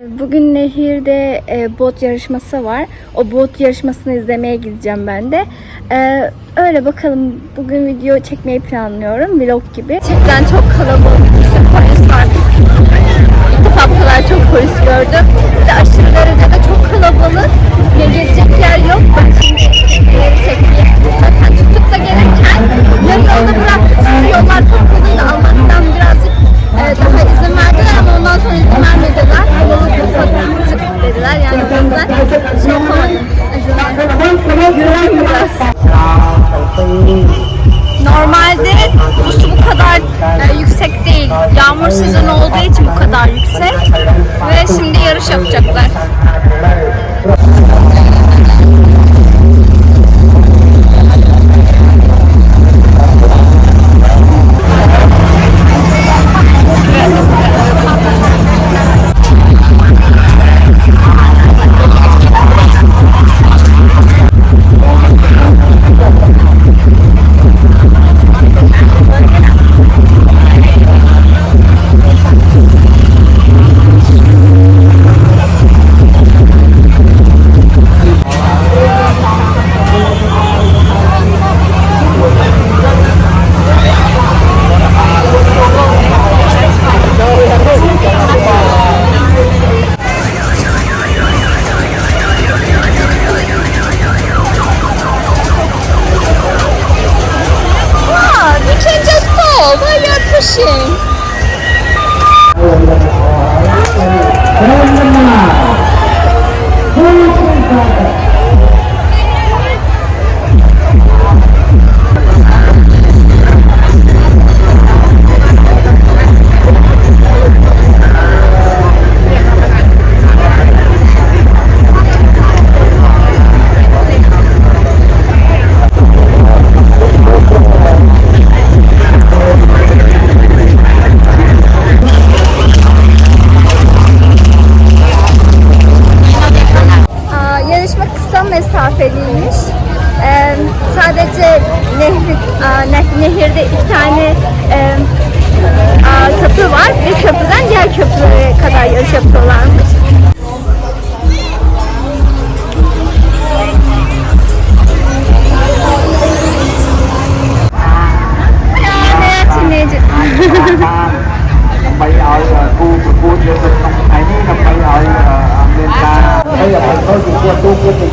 Bugün nehirde e, bot yarışması var. O bot yarışmasını izlemeye gideceğim ben de. E, öyle bakalım. Bugün video çekmeyi planlıyorum. Vlog gibi. Gerçekten çok kalabalık. Bir sürü polis var. İlk kadar çok polis gördüm. Bir de aşırı derecede çok kalabalık. Ya gelecek yer yok. Ben şimdi yeri çekeyim. Zaten tutup da gelirken yarı yolda bıraktık. Çünkü yollar topladığını almaktan birazcık e, daha izin verdiler ama ondan sonra izin vermediler. Yolu kapattık dediler. Yani o yüzden şey. Normalde bu su bu kadar e, yüksek değil. Yağmur sezonu olduğu için bu kadar yüksek. Ve şimdi yarış yapacaklar.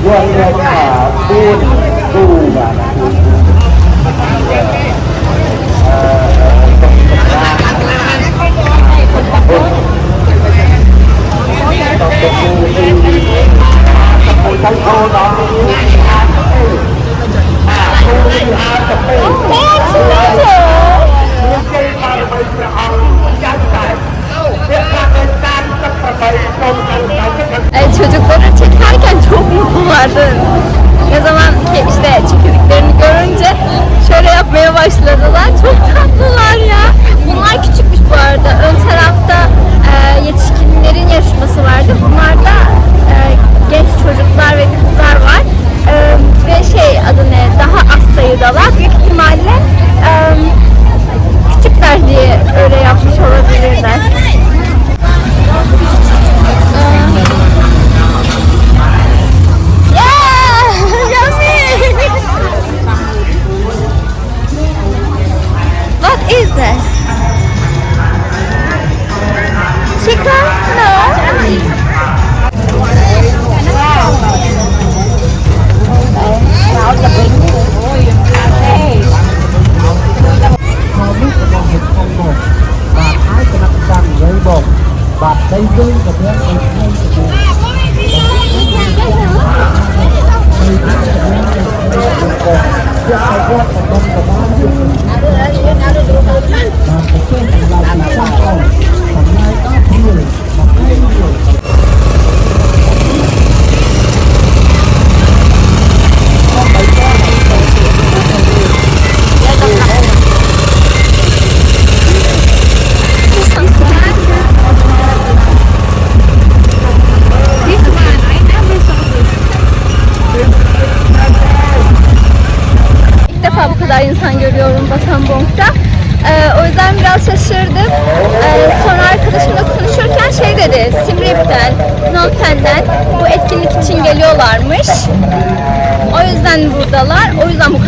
ดวยเนื้อขาปูนปูบานะปูนเอ่อตรงตรงกลางบนตรงตรงปูปูปูทั้งโอ้น้องปูปูอาตะปูปูปูปูเก่งมาไปจะเอายันใส่เรียกว่าเป็นการตะไปตรงกัน çocukları çekerken çok mutlulardı. Ne zaman işte çekildiklerini görünce şöyle yapmaya başladılar. Çok tatlılar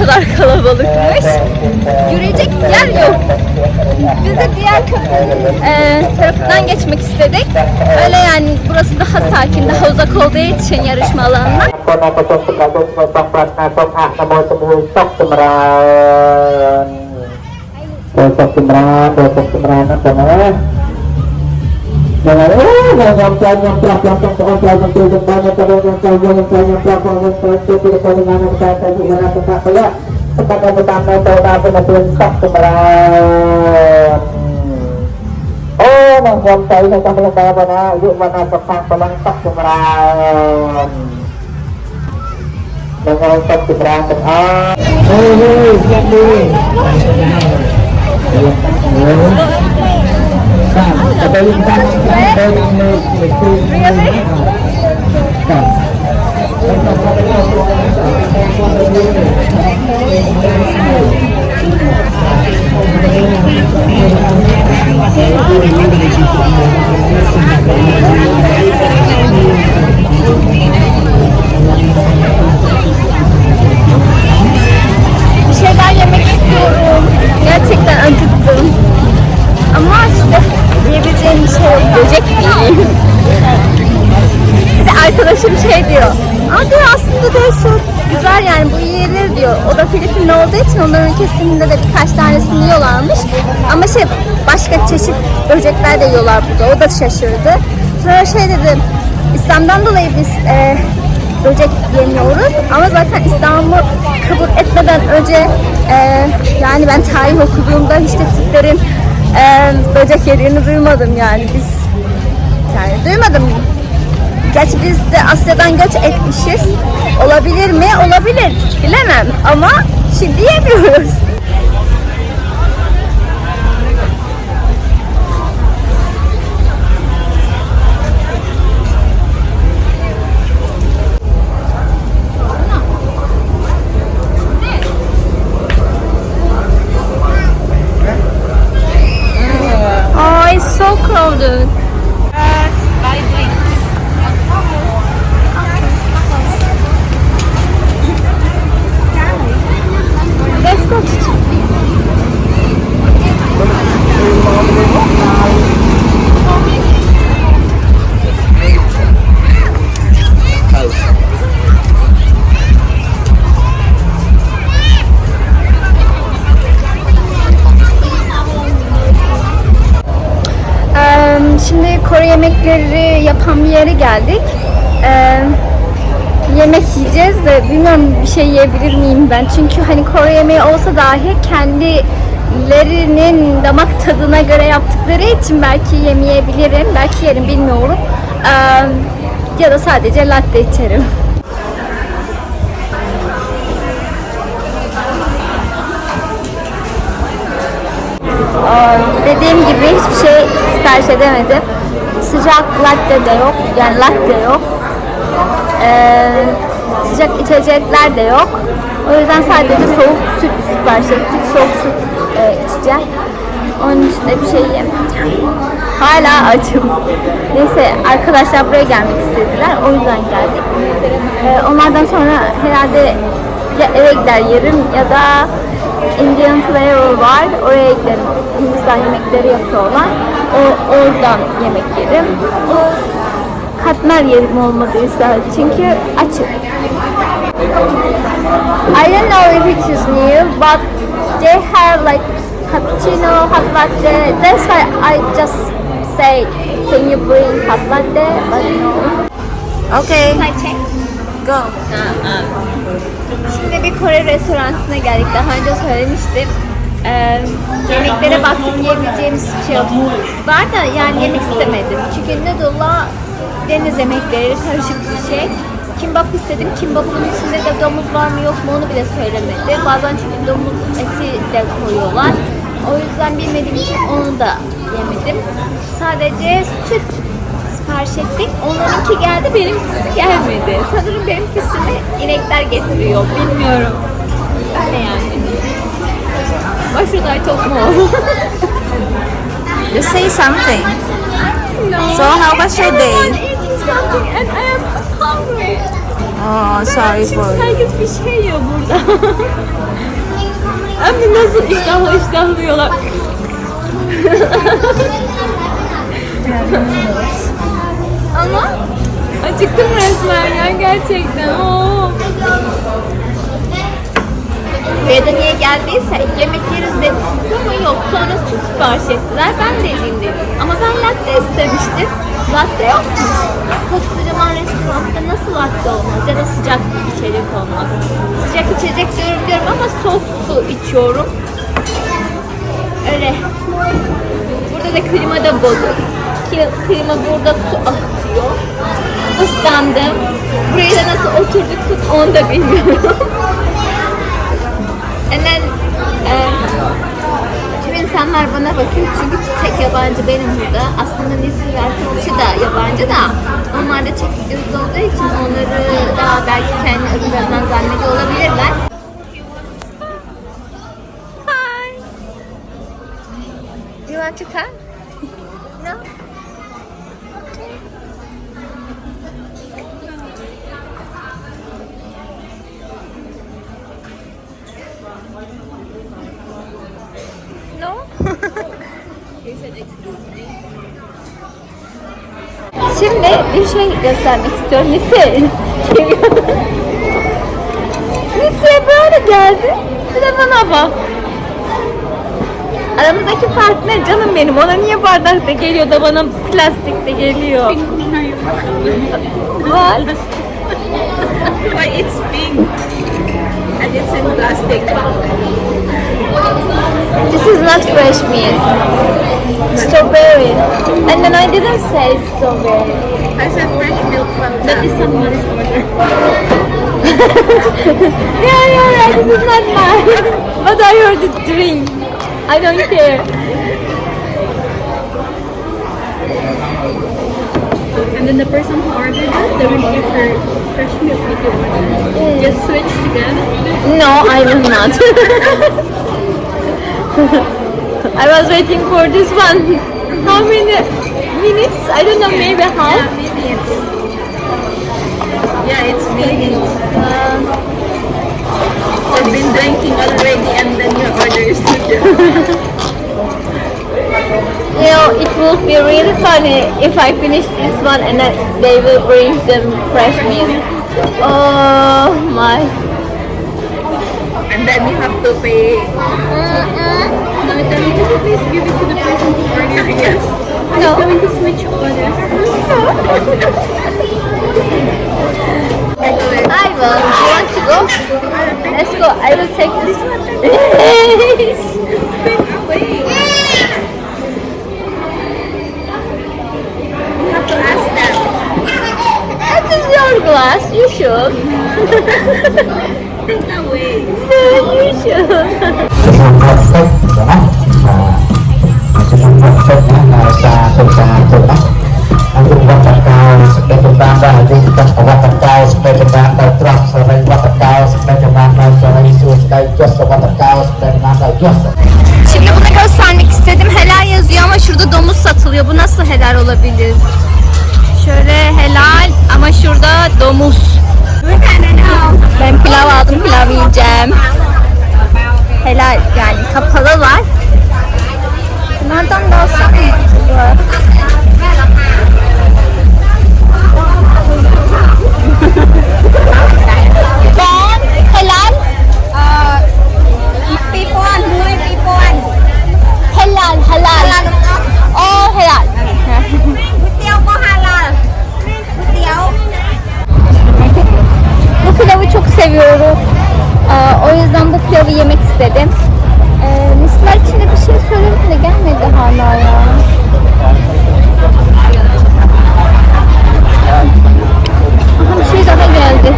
kadar kalabalıkmış. Yürüyecek yer yok. Biz de diğer e, tarafından geçmek istedik. Öyle yani burası daha sakin, daha uzak olduğu için yarışma alanından. Sosok Imran, Sosok Imran, Sosok Imran, Mga oh, Really? Böcekler de yiyorlar burada. O da şaşırdı. Sonra şey dedim. İslam'dan dolayı biz e, böcek yemiyoruz. Ama zaten İslam'ı kabul etmeden önce e, yani ben tarih okuduğumda işte Türklerin e, böcek yediğini duymadım yani biz yani duymadım. Gerçi biz de Asya'dan göç etmişiz. Olabilir mi? Olabilir. Bilemem ama şimdi yemiyoruz. So bilmiyorum bir şey yiyebilir miyim ben. Çünkü hani Kore yemeği olsa dahi kendilerinin damak tadına göre yaptıkları için belki yemeyebilirim. Belki yerim bilmiyorum. Eee, ya da sadece latte içerim. Aa, Dediğim gibi hiçbir şey sipariş edemedim. Sıcak latte de yok. Yani latte yok. Ee, sıcak içecekler de yok. O yüzden sadece soğuk süt sipariş ettik. Soğuk süt e, içeceğim. Onun dışında bir şey yemeyeceğim. Hala açım. Neyse arkadaşlar buraya gelmek istediler. O yüzden geldik. Ee, onlardan sonra herhalde ya eve gider yerim ya da Indian Flavor var. Oraya giderim. Hindistan yemekleri yapıyorlar. O oradan yemek yerim. Katmer yerim olmadıysa çünkü açık. I don't know if it is new, but they have like cappuccino, hot latte. That's why I just say, can you bring hot latte? But no. Okay, Can I check? go. Şimdi bir Kore restoranına geldik. Daha önce söylemiştim. Ee, yemeklere baktık yiyebileceğimiz bir şey yok. Var da yani yemek istemedim. Çünkü noodle'la deniz yemekleri karışık bir şey. Kimbap istedim. Kimbap'ın içinde de domuz var mı yok mu onu bile söylemedi. Bazen çünkü domuz eti de koyuyorlar. O yüzden bilmediğim için onu da yemedim. Sadece süt sipariş ettik. Onlarınki geldi, benimkisi gelmedi. Sanırım benimkisini inekler getiriyor. Bilmiyorum. Öyle yani. Başuday çok mu? Just say something. no. So how was your day? eating something and I Oh, sorry for Herkes bir şey yiyor burada. Abi nasıl iştahlı iştahlı yiyorlar. Ama acıktım resmen ya gerçekten. Oo. Buraya da niye geldiyse yemek yeriz demiştik ama yok. Sonra su sipariş ettiler. Ben de edeyim dedim. Ama ben latte istemiştim. Latte yokmuş. Koskocaman restoranda nasıl latte olmaz ya da sıcak içecek olmaz. Sıcak içecek diyorum diyorum ama soğuk su içiyorum. Öyle. Burada da klima da bozuk. Klima burada su akıtıyor. Islandım. Buraya da nasıl oturduk tut onu da bilmiyorum. And then, um, tüm insanlar bana bakıyor çünkü tek yabancı benim burada. Aslında Nesil ve arkadaşı da yabancı da onlar da çek videosu olduğu için onları da belki kendi ırklarından zannediyor olabilirler. Hi. You want to come? Bir şey göstermek istiyorum. Lise Liseye böyle geldi. Bir de bana bak. Aramızdaki fark ne canım benim? Ona niye bardakta geliyor da bana plastikte geliyor? What? Why it's pink and it's in plastic. This is not fresh meat. Strawberry. And then I didn't say strawberry. I said fresh milk from That is someone's order. Yeah, yeah, right. This is not mine. But I heard it drink. I don't care. And then the person who ordered it, they will give her fresh milk if you want. Mm. Just switch together. No, I will not. I was waiting for this one. How many minutes? I don't know, maybe half. Yeah, maybe it's. Yeah, it's minutes. Um, I've been drinking already and then your order is together. You know, it will be really funny if I finish this one and then they will bring them fresh meat. Oh my. and then you have to pay. No, then can you please give it to the person who ordered Yes. No. Ta đã just Şimdi bunu göstermek istedim. Helal yazıyor ama şurada domuz satılıyor. Bu nasıl helal olabilir? Şöyle helal ama şurada domuz. Mem pilau aldım pilavı yiyeceğim. Helal yani kapalı var. Bunlardan da alsam var. Ben Helen. Pipon, muy pipon. Helal, helal. Oh helal. Pilavı çok seviyorum. Aa, o yüzden bu pilavı yemek istedim. Ee, Misler içinde bir şey söyledim de gelmedi hala ya. Aha, bir şey daha geldi.